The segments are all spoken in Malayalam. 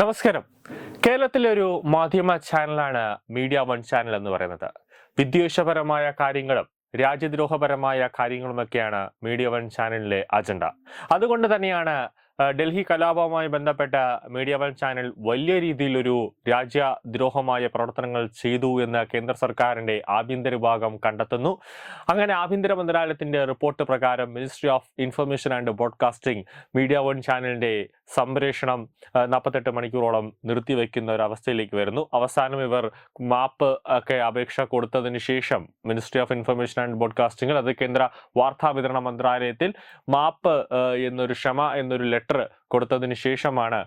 നമസ്കാരം. കേരളത്തിലെ ഒരു മാധ്യമ ചാനലാണ് മീഡിയ വൺ ചാനൽ എന്ന് പറയുന്നത്. വിദ്വേഷപരമായ കാര്യങ്ങളും രാജ്യദ്രോഹപരമായ കാര്യങ്ങളുമൊക്കെയാണ് മീഡിയ വൺ ചാനലിലെ അജണ്ട. അതുകൊണ്ട് തന്നെയാണ് ഡൽഹി കലാപവുമായി ബന്ധപ്പെട്ട മീഡിയ വൺ ചാനൽ വലിയ രീതിയിലൊരു രാജ്യദ്രോഹമായ പ്രവർത്തനങ്ങൾ ചെയ്തു എന്ന് കേന്ദ്ര സർക്കാരിന്റെ ആഭ്യന്തര വിഭാഗം കണ്ടെത്തുന്നു. അങ്ങനെ ആഭ്യന്തര മന്ത്രാലയത്തിന്റെ റിപ്പോർട്ട് പ്രകാരം ministry of information and broadcasting media one ചാനലിന്റെ സംപ്രേഷണം നാൽപ്പത്തെട്ട് മണിക്കൂറോളം നിർത്തിവെക്കുന്ന ഒരു അവസ്ഥയിലേക്ക് വരുന്നു. അവസാനം ഇവർ മാപ്പ് ഒക്കെ അപേക്ഷ കൊടുത്തതിന് ശേഷം മിനിസ്ട്രി ഓഫ് ഇൻഫർമേഷൻ ആൻഡ് ബ്രോഡ്കാസ്റ്റിംഗിൽ അത് കേന്ദ്ര വാർത്താ വിതരണ മന്ത്രാലയത്തിൽ മാപ്പ് എന്നൊരു ക്ഷമ എന്നൊരു ലെറ്റർ കൊടുത്തതിന് ശേഷമാണ്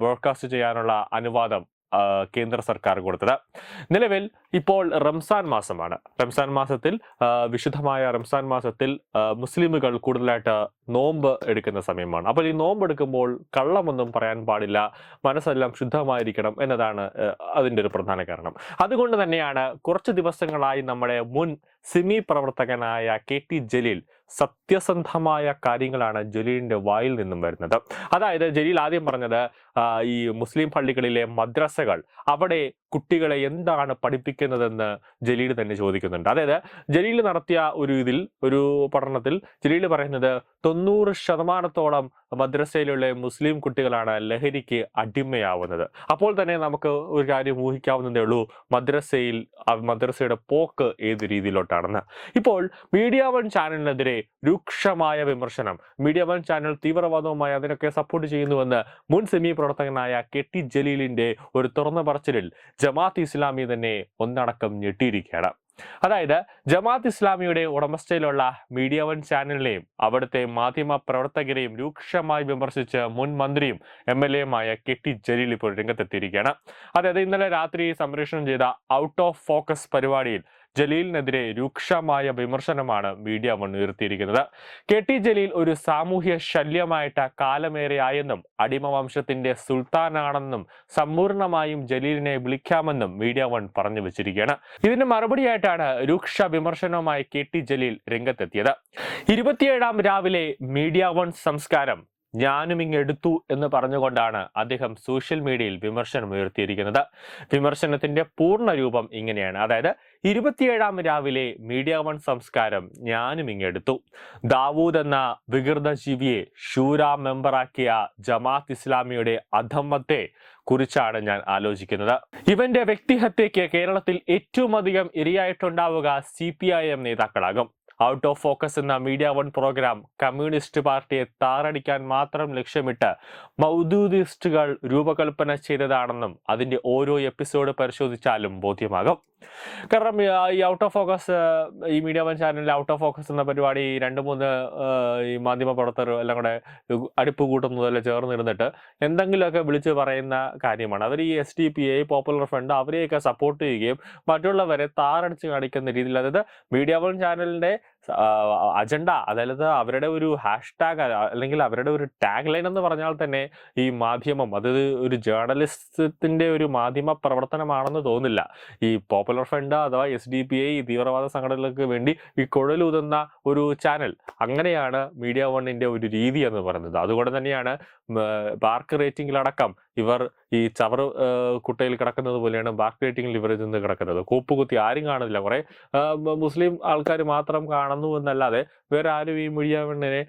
ബ്രോഡ്കാസ്റ്റ് ചെയ്യാനുള്ള അനുവാദം കേന്ദ്ര സർക്കാർ കൊടുത്തത്. നിലവിൽ ഇപ്പോൾ റംസാൻ മാസമാണ്. റംസാൻ മാസത്തിൽ വിശുദ്ധമായ റംസാൻ മാസത്തിൽ മുസ്ലിമുകൾ കൂടുതലായിട്ട് നോമ്പ് എടുക്കുന്ന സമയമാണ്. അപ്പോൾ ഈ നോമ്പ് എടുക്കുമ്പോൾ കള്ളമൊന്നും പറയാൻ പാടില്ല മനസ്സെല്ലാം ശുദ്ധമായിരിക്കണം എന്നതാണ് അതിന്റെ ഒരു പ്രധാന കാരണം. അതുകൊണ്ട് തന്നെയാണ് കുറച്ച് ദിവസങ്ങളായി നമ്മുടെ മുൻ സിമി പ്രവർത്തകനായ കെ ടി ജലീൽ സത്യസന്ധമായ കാര്യങ്ങളാണ് ജലീലിന്റെ വായിൽ നിന്നും വരുന്നത്. അതായത് ജലീൽ ആദ്യം പറഞ്ഞത് ഈ മുസ്ലിം പള്ളികളിലെ മദ്രസകൾ അവിടെ കുട്ടികളെ എന്താണ് പഠിപ്പിക്കുന്നതെന്ന് ജലീൽ തന്നെ ചോദിക്കുന്നുണ്ട്. അതായത് ജലീൽ നടത്തിയ ഒരു ഇതിൽ ഒരു പഠനത്തിൽ ജലീൽ പറയുന്നത് തൊണ്ണൂറ് ശതമാനത്തോളം മദ്രസയിലുള്ള മുസ്ലിം കുട്ടികളാണ് ലഹരിക്ക് അടിമയാവുന്നത്. അപ്പോൾ തന്നെ നമുക്ക് ഒരു കാര്യം ഊഹിക്കാവുന്നതേ ഉള്ളൂ. മദ്രസയിൽ മദ്രസയുടെ പോക്ക് ഏത് രീതിയിലോട്ടാണെന്ന്. ഇപ്പോൾ മീഡിയ വൺ ചാനലിനെതിരെ രൂക്ഷമായ വിമർശനം. മീഡിയ വൺ ചാനൽ തീവ്രവാദവുമായി അതിനൊക്കെ സപ്പോർട്ട് ചെയ്യുന്നുവെന്ന് മുൻ സെമി പ്രവർത്തകനായ കെട്ടി ജലീലിന്റെ ഒരു തുറന്ന പറച്ചിലിൽ ജമാഅത്ത് ഇസ്ലാമി തന്നെ ഒന്നടക്കം ഞെട്ടിയിരിക്കുകയാണ്. അതായത് ജമാഅത്ത് ഇസ്ലാമിയുടെ ഉടമസ്ഥയിലുള്ള മീഡിയ വൺ ചാനലിനെയും അവിടുത്തെ മാധ്യമ പ്രവർത്തകരെയും രൂക്ഷമായി വിമർശിച്ച് മുൻ മന്ത്രിയും എം എൽ എയുമായ കെ ടി ജലീൽ ഇപ്പോൾ രംഗത്തെത്തിയിരിക്കുകയാണ്. അതായത് ഇന്നലെ രാത്രി സംപ്രേഷണം ചെയ്ത ഔട്ട് ഓഫ് ഫോക്കസ് പരിപാടിയിൽ ജലീലിനെതിരെ രൂക്ഷമായ വിമർശനമാണ് മീഡിയ വൺ ഉയർത്തിയിരിക്കുന്നത് കെ ടി ജലീൽ ഒരു സാമൂഹ്യ ശല്യമായിട്ട് കാലമേറെയായെന്നും അടിമ വംശത്തിന്റെ സുൽത്താനാണെന്നും സമ്പൂർണമായും ജലീലിനെ വിളിക്കാമെന്നും മീഡിയ വൺ പറഞ്ഞു വെച്ചിരിക്കുകയാണ്. ഇതിന് മറുപടിയായിട്ടാണ് രൂക്ഷ വിമർശനവുമായി കെ ടി ജലീൽ രംഗത്തെത്തിയത്. ഇരുപത്തിയേഴാം രാവിലെ മീഡിയ വൺ സംസ്കാരം ഞാനും ഇങ്ങ് എടുത്തു എന്ന് പറഞ്ഞുകൊണ്ടാണ് അദ്ദേഹം സോഷ്യൽ മീഡിയയിൽ വിമർശനം ഉയർത്തിയിരിക്കുന്നത്. വിമർശനത്തിന്റെ പൂർണ രൂപം ഇങ്ങനെയാണ്. അതായത് ഇരുപത്തിയേഴാം രാവിലെ മീഡിയ വൺ സംസ്കാരം ഞാനും ഇങ്ങെടുത്തു ദാവൂദ് എന്ന വികൃത ജീവിയെ ഷൂര മെമ്പറാക്കിയ ജമാഅത്ത് ഇസ്ലാമിയുടെ അധമ്മത്തെ കുറിച്ചാണ് ഞാൻ ആലോചിക്കുന്നത്. ഇവന്റെ വ്യക്തിഹത്യയ്ക്ക് കേരളത്തിൽ ഏറ്റവും അധികം ഇരയായിട്ടുണ്ടാവുക സി പി ഐ എം നേതാക്കളാകും. ഔട്ട് ഓഫ് ഫോക്കസ് എന്ന മീഡിയ വൺ പ്രോഗ്രാം കമ്മ്യൂണിസ്റ്റ് പാർട്ടിയെ താറടിക്കാൻ മാത്രം ലക്ഷ്യമിട്ട് മൗദൂദിസ്റ്റുകൾ രൂപകൽപ്പന ചെയ്തതാണെന്നും അതിന്റെ ഓരോ എപ്പിസോഡ് പരിശോധിച്ചാലും ബോധ്യമാകും. കാരണം ഈ ഔട്ട് ഓഫ് ഫോക്കസ് ഈ മീഡിയ വൺ ചാനലിൽ ഔട്ട് ഓഫ് ഫോക്കസ് എന്ന പരിപാടി രണ്ട് മൂന്ന് ഈ മാധ്യമ പ്രവർത്തകർ എല്ലാം കൂടെ അടുപ്പ് കൂട്ടുന്നതല്ല ചേർന്നിരുന്നിട്ട് എന്തെങ്കിലുമൊക്കെ വിളിച്ച് പറയുന്ന കാര്യമാണ്. അവർ ഈ S D P I popular front അവരെയൊക്കെ സപ്പോർട്ട് ചെയ്യുകയും മറ്റുള്ളവരെ താറടിച്ച് കാണിക്കുന്ന രീതിയിൽ അതായത് മീഡിയ വൺ ചാനലിന്റെ അജണ്ട അതായത് അവരുടെ ഒരു ഹാഷ്ടാഗ് അല്ലെങ്കിൽ അവരുടെ ഒരു ടാഗ് ലൈൻ എന്ന് പറഞ്ഞാൽ തന്നെ ഈ മാധ്യമം അത് ഒരു ജേർണലിസത്തിന്റെ ഒരു മാധ്യമ പ്രവർത്തനമാണെന്ന് തോന്നില്ല. ഈ പോപ്പുലർ ഫ്രണ്ട് അഥവാ എസ് ഡി പി ഐ തീവ്രവാദ സംഘടനകൾക്ക് വേണ്ടി ഈ കുഴലൂതുന്ന ഒരു ചാനൽ അങ്ങനെയാണ് മീഡിയ വണ്ണിന്റെ ഒരു രീതി എന്ന് പറയുന്നത്. അതുകൊണ്ട് തന്നെയാണ് ബാർക്ക് റേറ്റിംഗിലടക്കം ഇവർ ഈ ചവർ കുട്ടയിൽ കിടക്കുന്നത് പോലെയാണ് ബാക്ക് ഡേറ്റിംഗ് ലിവറേജ് നിന്ന് കിടക്കുന്നത്. കൂപ്പുകുത്തി ആരും കാണുന്നില്ല. കുറെ മുസ്ലിം ആൾക്കാർ മാത്രം കാണുന്നു എന്നല്ലാതെ വേറെ ആരും ഈ മുഴിയാവണ്ണിനെ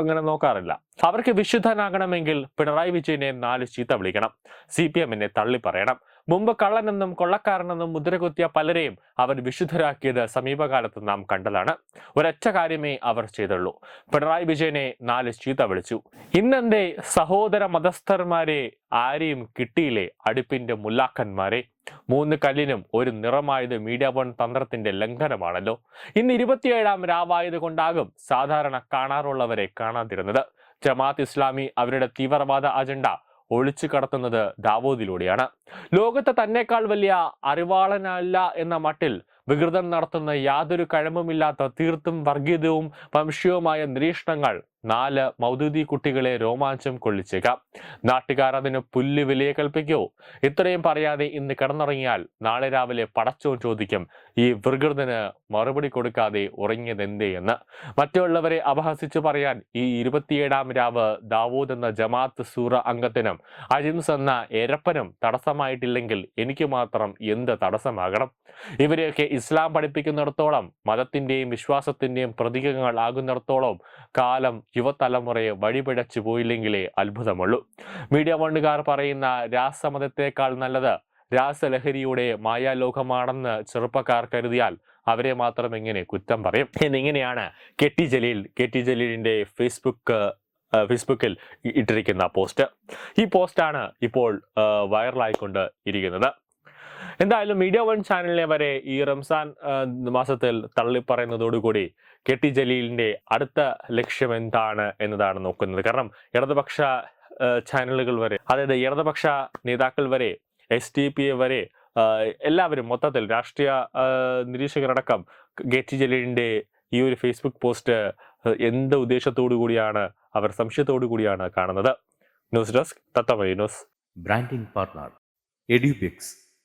അങ്ങനെ നോക്കാറില്ല. അവർക്ക് വിശുദ്ധനാകണമെങ്കിൽ പിണറായി വിജയനെ നാല് ചീത്ത വിളിക്കണം. സി പി എമ്മിനെ തള്ളി പറയണം. മുമ്പ് കള്ളനെന്നും കൊള്ളക്കാരനെന്നും മുദ്രകുത്തിയ പലരെയും അവർ വിശുദ്ധരാക്കിയത് സമീപകാലത്ത് നാം കണ്ടതാണ്. ഒരൊറ്റ കാര്യമേ അവർ ചെയ്തുള്ളൂ. പിണറായി വിജയനെ നാല് ചീത്ത വിളിച്ചു. ഇന്നെന്തേ സഹോദര മതസ്ഥന്മാരെ ആരെയും കിട്ടിയില്ലേ അടുപ്പിന്റെ മുല്ലാക്കന്മാരെ? മൂന്ന് കല്ലിനും ഒരു നിറമായത് മീഡിയ വൺ തന്ത്രത്തിന്റെ ലംഘനമാണല്ലോ. ഇന്ന് ഇരുപത്തിയേഴാം രാവായത് കൊണ്ടാകും സാധാരണ കാണാറുള്ളവരെ കാണാതിരുന്നത്. ജമാഅത്ത് ഇസ്ലാമി അവരുടെ തീവ്രവാദ അജണ്ട ഒളിച്ചു കടത്തുന്നത് ദാവൂദിലൂടെയാണ്. ലോകത്തെ തന്നെക്കാൾ വലിയ അറിവാളനല്ല എന്ന മട്ടിൽ വികൃതം നടത്തുന്ന യാതൊരു കഴമ്പുമില്ലാത്ത തീർത്തും വർഗീയതവും വംശീയവുമായ നിരീക്ഷണങ്ങൾ നാല് മൗദൂദി കുട്ടികളെ രോമാഞ്ചം കൊള്ളിച്ചേക്കാം. നാട്ടുകാർ അതിന് പുല്ല് വിലയെ കൽപ്പിക്കോ. ഇത്രയും പറയാതെ ഇന്ന് കിടന്നുറങ്ങിയാൽ നാളെ രാവിലെ പടച്ചോൻ ചോദിക്കും ഈ വികൃതന് മറുപടി കൊടുക്കാതെ ഉറങ്ങിയതെന്തേ? എന്ന്. മറ്റുള്ളവരെ അപഹസിച്ചു പറയാൻ ഈ ഇരുപത്തിയേഴാം രാവ് ദാവൂദ് എന്ന ജമാഅത്ത് സൂറ അംഗത്തിനും അജിംസ് എന്ന എരപ്പനും തടസ്സമായിട്ടില്ലെങ്കിൽ എനിക്ക് മാത്രം എന്ത് തടസ്സമാകണം? ഇവരെയൊക്കെ ഇസ്ലാം പഠിപ്പിക്കുന്നിടത്തോളം മതത്തിന്റെയും വിശ്വാസത്തിന്റെയും പ്രതീകങ്ങൾ ആകുന്നിടത്തോളം കാലം യുവതലമുറയെ വഴിപിഴച്ചു പോയില്ലെങ്കിലേ അത്ഭുതമുള്ളൂ. മീഡിയ വണ്ണുകാർ പറയുന്ന രാസമതത്തെക്കാൾ നല്ലത് രാസലഹരിയുടെ മായാലോകമാണെന്ന് ചെറുപ്പക്കാർ കരുതിയാൽ അവരെ മാത്രം എങ്ങനെ കുറ്റം പറയും? എന്നിങ്ങനെയാണ് K T Jaleel K T ജലീലിന്റെ ഫേസ്ബുക്ക് ഫേസ്ബുക്കിൽ ഇട്ടിരിക്കുന്ന പോസ്റ്റ്. ഈ പോസ്റ്റാണ് ഇപ്പോൾ വൈറലായിക്കൊണ്ട് ഇരിക്കുന്നത് എന്തായാലും മീഡിയ വൺ ചാനലിനെ വരെ ഈ റംസാൻ മാസത്തിൽ തള്ളിപ്പറയുന്നതോടുകൂടി കെ ടി ജലീലിന്റെ അടുത്ത ലക്ഷ്യം എന്താണ് എന്നതാണ് നോക്കുന്നത്. കാരണം ഇടതുപക്ഷ ചാനലുകൾ വരെ അതായത് ഇടതുപക്ഷ നേതാക്കൾ വരെ എസ് ഡി പി വരെ എല്ലാവരും മൊത്തത്തിൽ രാഷ്ട്രീയ നിരീക്ഷകരടക്കം കെ ടി ജലീലിന്റെ ഈ ഒരു ഫേസ്ബുക്ക് പോസ്റ്റ് എന്ത് ഉദ്ദേശത്തോടു കൂടിയാണ് അവർ സംശയത്തോടു കൂടിയാണ് കാണുന്നത്. News desk തത്തമൈ news. Branding partner Edubix.